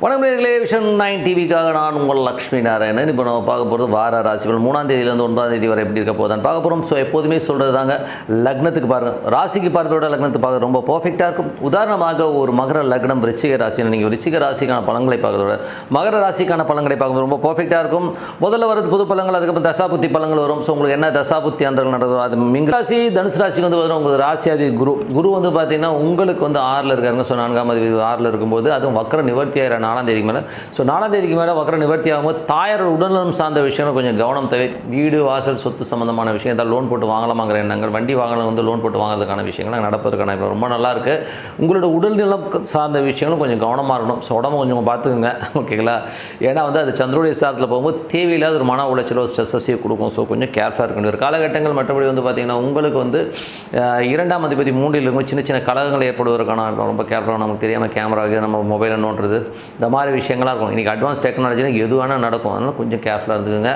வணக்கம் நேர்களே vision nine டிவிக்காக நான் உங்கள் லக்ஷ்மி நாராயணன். இப்போ நம்ம பார்க்க போகிறது வார ராசிகள். மூணாம் தேதியிலேருந்து ஒன்பதாம் தேதி வரை எப்படி இருக்க போதான் பார்க்க போகிறோம் ஸோ எப்போதுமே சொல்கிறது தாங்க லக்னத்துக்கு பாருங்கள் ராசிக்கு பார்க்கிறோட லக்னத்துக்கு பார்க்க ரொம்ப பர்ஃபெக்டாக இருக்கும். உதாரணமாக ஒரு மகர லக்னம் ரிச்சிக ராசின்னு நீங்கள் ரிச்சிக ராசிக்கான பழங்களை பார்க்கறதோட மகர ராசிக்கான பழங்களை பார்க்கும்போது ரொம்ப பர்ஃபெக்டாக இருக்கும். முதல்ல வரது புது பழங்கள் அதுக்கப்புறம் தசாபுத்தி பழங்கள் வரும். ஸோ உங்களுக்கு என்ன தசாபுத்தி அந்த நடந்ததோ அது மிங்க ராசி தனுசு ராசிக்கு வந்து வரும் உங்களுக்கு ராசியாதி குரு. குரு வந்து பார்த்தீங்கன்னா உங்களுக்கு வந்து ஆறில் இருக்காருங்க. ஸோ நான்காம் அதிபதி ஆறில் இருக்கும்போது அதுவும் வக்கர நிவர்த்தி நாலாம் தேதிக்கு மேலே. ஸோ நாலாம் தேதிக்கு மேலே வக்கர நிவர்த்தி ஆகும்போது தாயாரோட உடல்நலம் சார்ந்த விஷயம் கொஞ்சம் கவனம் தேவை. வீடு வாசல் சொத்து சம்மந்தமான விஷயம் ஏதாவது லோன் போட்டு வாங்கலாமாங்கிற எண்ணங்கள் வண்டி வாங்கலாம் வந்து லோன் போட்டு வாங்குறதுக்கான விஷயங்கள் நடப்பதற்கான ரொம்ப நல்லாயிருக்கு உங்களோட உடல்நலம் சார்ந்த விஷயங்களும் கொஞ்சம் கவனமாக இருக்கணும். ஸோ உடம்பு கொஞ்சம் பார்த்துக்குங்க ஓகேங்களா ஏன்னா வந்து அது சந்திரோடைய சாரத்தில் போகும்போது தேவையில்லாத ஒரு மன உளைச்சலோ ஸ்ட்ரெஸ்ஸையும் கொடுக்கும். ஸோ கொஞ்சம் கேர்ஃபுல்லாக இருக்க வேண்டிய ஒரு காலகட்டங்கள் மற்றபடி வந்து பார்த்திங்கன்னா உங்களுக்கு வந்து இரண்டாம் அதிபதி மூன்றில் இருக்கும் சின்ன சின்ன கலகங்கள் ஏற்படுவதற்கான ரொம்ப கேர்ஃபுல்லாக நமக்கு தெரியாமல் கேமரா நம்ம மொபைலை நோண்டுறது. இந்த மாதிரி விஷயங்களாக இருக்கும். இன்றைக்கி அட்வான்ஸ் டெக்னாலஜினா எது வேணால் நடக்கும். அதனால் கொஞ்சம் கேர்ஃபுல்லாக இருந்துக்குங்க.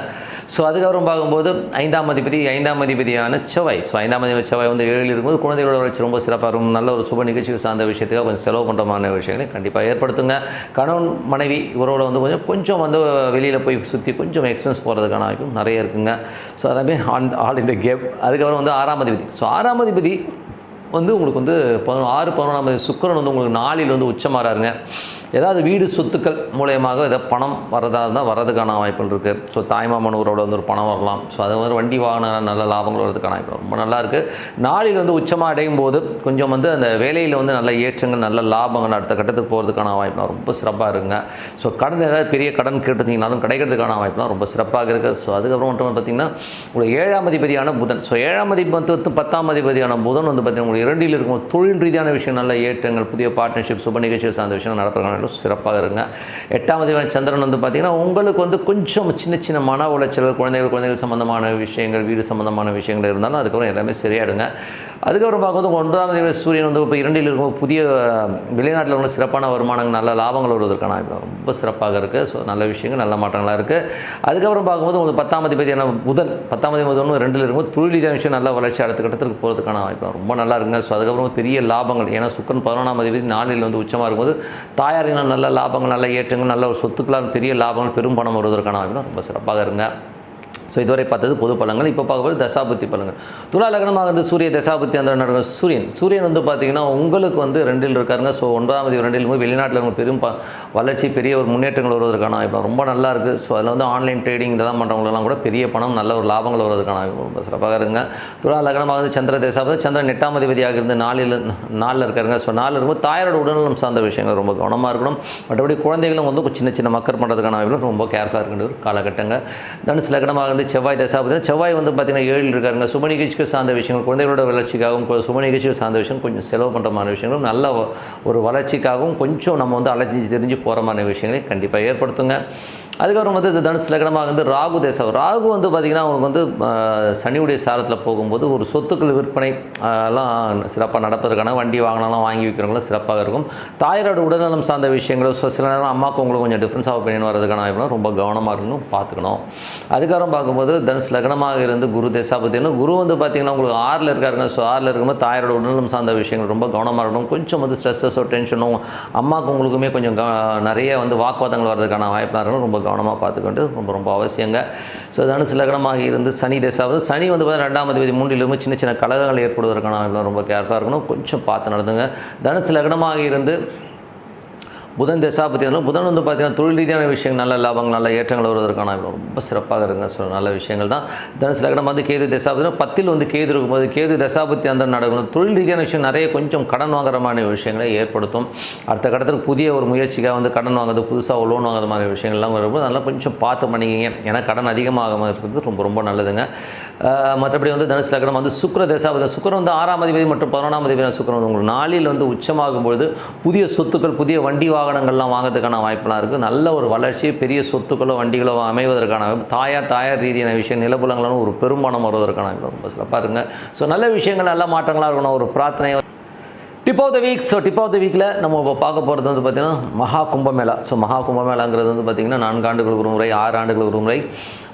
ஸோ அதுக்கப்புறம் பார்க்கும்போது ஐந்தாம் அதிபதி ஐந்தாம் அதிபதியான செவ்வாய். ஸோ ஐந்தாம் அதிபதி செவ்வாய் வந்து ஏழில் இருக்கும்போது குழந்தைகளோட வளர்ச்சி ரொம்ப சிறப்பாக இருக்கும். நல்ல ஒரு சுப நிகழ்ச்சி சார்ந்த விஷயத்துக்காக கொஞ்சம் செலவு பண்ணுறமான விஷயங்களை கண்டிப்பாக ஏற்படுத்துங்க. கணவன் மனைவி உறவில் வந்து கொஞ்சம் கொஞ்சம் வந்து வெளியில் போய் சுற்றி கொஞ்சம் எக்ஸ்பென்ஸ் போகிறதுக்கான வாய்ப்பும் நிறைய இருக்குங்க. ஸோ அதே ஆன் ஆல் இந்த கேப் அதுக்கப்புறம் வந்து ஆறாம் அதிபதி. ஸோ ஆறாம் அதிபதி வந்து உங்களுக்கு வந்து பதினொன்று ஆறு பதினொன்றாம் தேதி சுக்கிரன் வந்து உங்களுக்கு நாளில் வந்து உச்சமாறாருங்க. ஏதாவது வீடு சொத்துக்கள் மூலயமாக ஏதாவது பணம் வரதா இருந்தால் வரதுக்கான வாய்ப்புகள் இருக்குது ஸோ தாய்மாமனூரோட வந்து ஒரு பணம் வரலாம். ஸோ அது மாதிரி வண்டி வாங்கின நல்ல லாபங்கள் வரதுக்கான வாய்ப்பு ரொம்ப நல்லா இருக்குது நாளில் வந்து உச்சமாக அடையும் போது கொஞ்சம் வந்து அந்த வேலையில் வந்து நல்ல ஏற்றங்கள் நல்ல லாபங்கள் அடுத்த கட்டத்துக்கு போகிறதுக்கான வாய்ப்புலாம் ரொம்ப சிறப்பாக இருக்குங்க. ஸோ கடன் ஏதாவது பெரிய கடன் கேட்டிருந்தீங்கனாலும் கிடைக்கிறதுக்கான வாய்ப்புலாம் ரொம்ப சிறப்பாக இருக்குது ஸோ அதுக்கப்புறம் மட்டும் பார்த்திங்கன்னா உங்களுக்கு ஏழாம் அதிபதியான புதன். ஸோ ஏழாம் அதிபத்து பத்தாம் அதிபதியான புதன் வந்து பார்த்தீங்கன்னா உங்களுக்கு இரண்டில் இருக்கும் தொழில் ரீதியான விஷயம் நல்ல ஏற்றங்கள் புதிய பார்ட்னர்ஷிப் சுப நிகழ்ச்சிகள் சார்ந்த விஷயம் நடத்துகிறாங்க சிறப்பாக இருங்க எட்டாம் சந்திரன் வந்து பார்த்தீங்கன்னா உங்களுக்கு வந்து கொஞ்சம் சின்ன சின்ன மன உளைச்சல் குழந்தைகள் குழந்தைகள் சம்மந்தமான விஷயங்கள் வீடு சம்மந்தமான விஷயங்கள் இருந்தாலும் அதுக்கப்புறம் எல்லாமே சரியாயிடுங்க. அதுக்கப்புறம் பார்க்கும்போது ஒன்பதாம் தேதி சூரியன் வந்து இப்போ இரண்டில் இருக்கும் புதிய வெளிநாட்டில் உள்ள சிறப்பான வருமானங்கள் நல்ல லாபங்கள் வருவதற்கான வாய்ப்பு ரொம்ப சிறப்பாக இருக்குது. ஸோ நல்ல விஷயங்கள் நல்ல மாற்றங்களாக இருக்குது. அதுக்கப்புறம் பார்க்கும்போது உங்களுக்கு பத்தாம் அதிபதியான புதன். பத்தாம் அதிபதி ஒன்று ரெண்டில் இருக்கும்போது தொழில் விஷயம் நல்ல வளர்ச்சி அடுத்த கட்டத்துக்கு போகிறதுக்கான வாய்ப்பு ரொம்ப நல்லா இருக்குங்க. ஸோ அதுக்கப்புறம் பெரிய லாபங்கள். ஏன்னா சுக்கன் பதினொன்றாம் அதிபதி நாளில் வந்து உச்சமாக இருக்கும்போது தாயாரினால் நல்ல லாபங்கள் நல்ல ஏற்றங்கள் நல்ல ஒரு சொத்துக்களால் பெரிய லாபங்கள் பெரும் பணம் வருவதற்கான வாய்ப்பு ரொம்ப சிறப்பாக இருங்க ஸோ இதுவரை பார்த்தது பொது பலன்கள். இப்போ பார்க்கும்போது தசாபுத்தி பலன்கள். துலா லக்னமாக இருந்து சூரிய தசாபுத்தி அந்த நடக்கிற சூரியன். சூரியன் வந்து பார்த்தீங்கன்னா உங்களுக்கு வந்து ரெண்டில் இருக்காருங்க. ஸோ ஒன்பதாம் தேதி ரெண்டில் போய் வெளிநாட்டில் இருக்க பெரும் வளர்ச்சி பெரிய ஒரு முன்னேற்றங்கள் வருவதற்கான இப்போ ரொம்ப நல்லா இருக்குது ஸோ அதில் வந்து ஆன்லைன் ட்ரேடிங் இதெல்லாம் பண்ணுறவங்களெல்லாம் கூட பெரிய பணம் நல்ல ஒரு லாபங்கள் வருவதற்கான ரொம்ப சிறப்பாக இருங்க துலா லக்னமாக இருந்து சந்திர தேசாபதி சந்திரன் எட்டாம் அதிபதியாக இருந்து நாளில் நாளில் இருக்காருங்க. ஸோ நாளில் இருக்கும்போது தாயாரோட உடல்நலம் சார்ந்த விஷயங்கள் ரொம்ப கவனமாக இருக்கணும். மற்றபடி குழந்தைகளும் வந்து சின்ன சின்ன மக்கள் பண்ணுறதுக்கான ரொம்ப கேர்ஃபுல்லாக இருக்கின்ற ஒரு காலகட்டங்கள் தனுசு லக்னமாக வந்து செவ்வாய் தசாபதி செவ்வாய் வந்து பார்த்தீங்கன்னா ஏழில் இருக்காருங்க. சுப நிகழ்ச்சிக்கு சார்ந்த விஷயங்கள் குழந்தைகளோட வளர்ச்சிக்காகவும் கு- சுப நிகழ்ச்சிகள் சார்ந்த விஷயம் கொஞ்சம் செலவு பண்ணுற மாதிரி விஷயங்களும் நல்ல ஒரு வளர்ச்சிக்காகவும் கொஞ்சம் நம்ம வந்து அலைஞ்சி தெரிஞ்சு போகிற மாதிரி விஷயங்களையும் கண்டிப்பாக ஏற்படுத்துங்க. அதுக்கப்புறம் வந்து இந்த தனுசு லக்னமாக வந்து ராகு தேசம். ராகு வந்து பார்த்திங்கன்னா அவங்களுக்கு வந்து சனியுடைய சாரத்தில் போகும்போது ஒரு சொத்துக்கள் விற்பனை எல்லாம் சிறப்பாக நடப்பதற்கான வண்டி வாங்கினாலும் வாங்கி விற்கிறவங்களும் சிறப்பாக இருக்கும். தாயாரோட உடல்நலம் சார்ந்த விஷயங்களும் ஸோ சில நேரம் அம்மாவுக்கு உங்களுக்கு கொஞ்சம் டிஃப்ரென்ஸ் ஆஃப் ஒப்பீனியன் வரதுக்கான வாய்ப்புலாம் ரொம்ப கவனமாக இருக்கணும் பார்த்துக்கணும். அதுக்கப்புறம் பார்க்கும்போது தனுஷ் லக்னமாக இருந்து குரு தேசாபத்தினா குரு வந்து பார்த்திங்கன்னா உங்களுக்கு ஆறில் இருக்காருங்க. ஸோ ஆறில் இருக்கும்போது தாயாரோட உடல்நலம் சார்ந்த விஷயங்கள் ரொம்ப கவனமாக இருக்கணும். கொஞ்சம் வந்து ஸ்ட்ரெஸ்ஸஸோ டென்ஷனும் அம்மாவுக்கு உங்களுக்குமே கொஞ்சம் க நிறைய வந்து வாக்குவாதங்கள் வர்றதுக்கான வாய்ப்பாக இருக்கணும் ரொம்ப கவனமாக பார்த்துக்கிட்டு ரொம்ப ரொம்ப அவசியங்க. ஸோ தனுசு லக்னமாக இருந்து சனி தசாவது சனி வந்து பார்த்தீங்கன்னா ரெண்டாம் அதிபதி மூன்றிலுமே சின்ன சின்ன கலகங்கள் ஏற்படுவதற்கான ரொம்ப கேர்ஃபாக இருக்கணும். கொஞ்சம் பார்த்து நடந்துங்க. தனுசு லக்னமாக இருந்து புதன் திசா வந்து புதன் வந்து பார்த்தீங்கன்னா தொழில் ரீதியான விஷயங்கள் நல்ல லாபங்கள் நல்ல ஏற்றங்கள் வருவதற்கான ரொம்ப சிறப்பாக இருக்குங்க. ஸோ நல்ல விஷயங்கள் தான். தனுசு லக்னம் வந்து கேது தசாபதி பத்தில் வந்து கேது இருக்கும்போது கேது தசாபத்தி அந்த நடக்கணும். தொழில் ரீதியான விஷயம் நிறைய கொஞ்சம் கடன் வாங்குற மாதிரி விஷயங்களை ஏற்படுத்தும். அடுத்த கட்டத்தில் புதிய ஒரு முயற்சிக்காக வந்து கடன் வாங்குறது புதுசாக லோன் வாங்குற மாதிரி விஷயங்கள்லாம் வரும்போது நல்லா கொஞ்சம் பார்த்து பண்ணிக்கிங்க. ஏன்னா கடன் அதிகமாக இருக்கிறது ரொம்ப ரொம்ப நல்லதுங்க. மற்றபடி வந்து தனுசு லக்னம் வந்து சுக்கிர தசாபதி சுக்கரம் வந்து ஆறாம் அதிபதி மற்றும் பதினொன்றாம் அதிபதி சுக்கரம் உங்களுக்கு நாளில் வந்து உச்சமாகும் பொழுது புதிய சொத்துக்கள் புதிய வண்டி வாகனங்கள்லாம் வாங்குறதுக்கான வாய்ப்பெல்லாம் இருக்குது நல்ல ஒரு வளர்ச்சி பெரிய சொத்துக்களோ வண்டிகளோ அமைவதற்கான தாயார் தாயார் ரீதியான விஷயம் நிலப்புலங்களும் ஒரு பெரும்பானம் வருவதற்கான ரொம்ப சிறப்பாக இருங்க ஸோ நல்ல விஷயங்கள் நல்ல மாற்றங்களாக இருக்கணும். ஒரு பிரார்த்தனை. Tip of the week so tip of the வீக்கில் நம்ம இப்போ பார்க்க போகிறது வந்து பார்த்திங்கன்னா மகா கும்பமேளா. ஸோ மகா கும்பமேளாங்கிறது வந்து பார்த்திங்கன்னா நான்கு ஆண்டுகளுக்கு ஒரு முறை ஆறு ஆண்டுகளுக்கு ஒரு முறை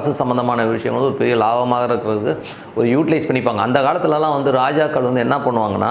அரசு சம்மந்தமான விஷயம் வந்து ஒரு பெரிய லாபமாக இருக்கிறதுக்கு ஒரு யூட்டிலைஸ் பண்ணிப்பாங்க. அந்த காலத்துலலாம் வந்து ராஜாக்கள் வந்து என்ன பண்ணுவாங்கன்னா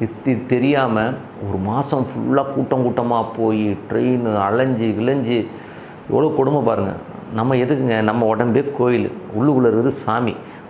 இது தெரியாமல் ஒரு மாதம் ஃபுல்லாக கூட்டம் கூட்டமாக போய் ட்ரெயின் அலைஞ்சு கிளைஞ்சு எவ்வளோ கொடுமை பாருங்கள் நம்ம எதுக்குங்க? நம்ம உடம்பே கோயில். உள்ளுக்குள்ளே இருக்குது சாமி.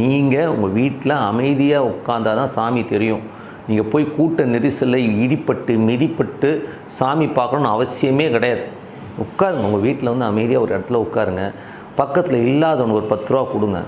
நீங்கள் உங்கள் வீட்டில் அமைதியாக உட்காந்தா தான் சாமி தெரியும். நீங்கள் போய் கூட்ட நெரிசலில் இடிப்பட்டு மிதிப்பட்டு சாமி பார்க்கணுன்னு அவசியமே கிடையாது. உட்காருங்க உங்கள் வீட்டில் வந்து அமைதியாக ஒரு இடத்துல உட்காருங்க. பக்கத்தில் இல்லாதவனுக்கு ஒரு பத்து ரூபா கொடுங்க.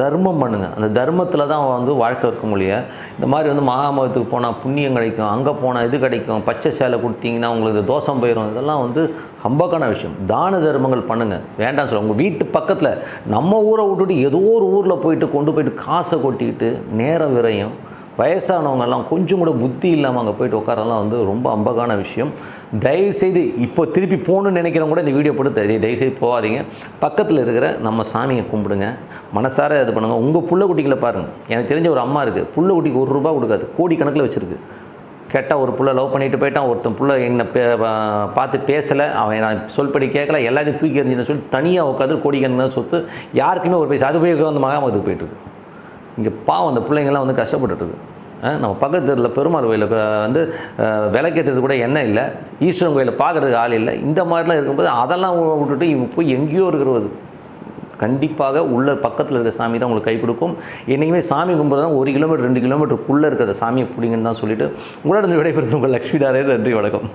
தர்மம் பண்ணுங்கள் அந்த தர்மத்தில் தான் வந்து வாழ்க்கை இருக்க முடியும் இந்த மாதிரி வந்து மகாமகத்துக்கு போனால் புண்ணியம் கிடைக்கும். அங்கே போனால் இது கிடைக்கும். பச்சை சேலை கொடுத்தீங்கன்னா உங்களுக்கு தோசம் போயிடும் இதெல்லாம் வந்து ஹம்பக்கான விஷயம். தான தர்மங்கள் பண்ணுங்கள் வேண்டாம்னு சொல்ல உங்கள் வீட்டு பக்கத்தில் நம்ம ஊரை விட்டுட்டு ஏதோ ஒரு ஊரில் போயிட்டு கொண்டு போயிட்டு காசை கொட்டிக்கிட்டு நேரம் விரையும் வயசானவங்கெல்லாம் கொஞ்சம் கூட புத்தி இல்லாமல் அங்கே போயிட்டு உட்காரலாம் வந்து ரொம்ப அம்பகான விஷயம். தயவுசெய்து இப்போ திருப்பி போகணுன்னு நினைக்கிறவங்க கூட இந்த வீடியோ போட்டு தயவு தயவுசெய்து போகாதீங்க. பக்கத்தில் இருக்கிற நம்ம சாமியை கும்பிடுங்க. மனசார இது பண்ணுங்கள் உங்கள் புள்ள குட்டிகளை பாருங்கள் எனக்கு தெரிஞ்ச ஒரு அம்மா இருக்குது புள்ள குட்டிக்கு ஒரு ரூபா கொடுக்காது. கோடிக்கணக்கில் வச்சுருக்கு. கேட்டால் ஒரு புள்ள லவ் பண்ணிட்டு போயிட்டான். ஒருத்தன் புள்ள என்னை பே பா- பார்த்து பேசலை. அவன் நான் சொல்படி கேட்கல எல்லாத்தையும் தூக்கி எறிஞ்சுன்னு சொல்லி தனியாக உட்காந்து கோடிக்கணக்கில் சொத்து யாருக்குமே ஒரு பைசா. அது போய் வந்து மகாமத்துக்கு போயிட்டுருக்கு இங்கே பாவம் அந்த பிள்ளைங்கள்லாம் வந்து கஷ்டப்பட்டுருக்கு நம்ம பக்கத்து தெருவில் பெருமாள் கோயிலில் வந்து அஹ், விளக்கேற்றுறது கூட எண்ணெய் இல்லை ஈஸ்வரன் கோயிலில் பார்க்குறதுக்கு ஆள் இல்லை. இந்த மாதிரிலாம் இருக்கும்போது அதெல்லாம் விட்டுட்டு இவங்க போய் எங்கேயோ இருக்கிறது. கண்டிப்பாக உள்ள பக்கத்தில் இருக்கிற சாமி தான் உங்களுக்கு கை கொடுக்கும். என்றைக்குமே சாமி கும்பிட்றது ஒரு கிலோமீட்டர் ரெண்டு கிலோமீட்டருக்குள்ளே இருக்கிற சாமியை பிடிங்கன்னு தான் சொல்லிவிட்டு உங்களோட விடைபெறுது உங்கள் லக்ஷ்மி தாரே நன்றி வணக்கம்.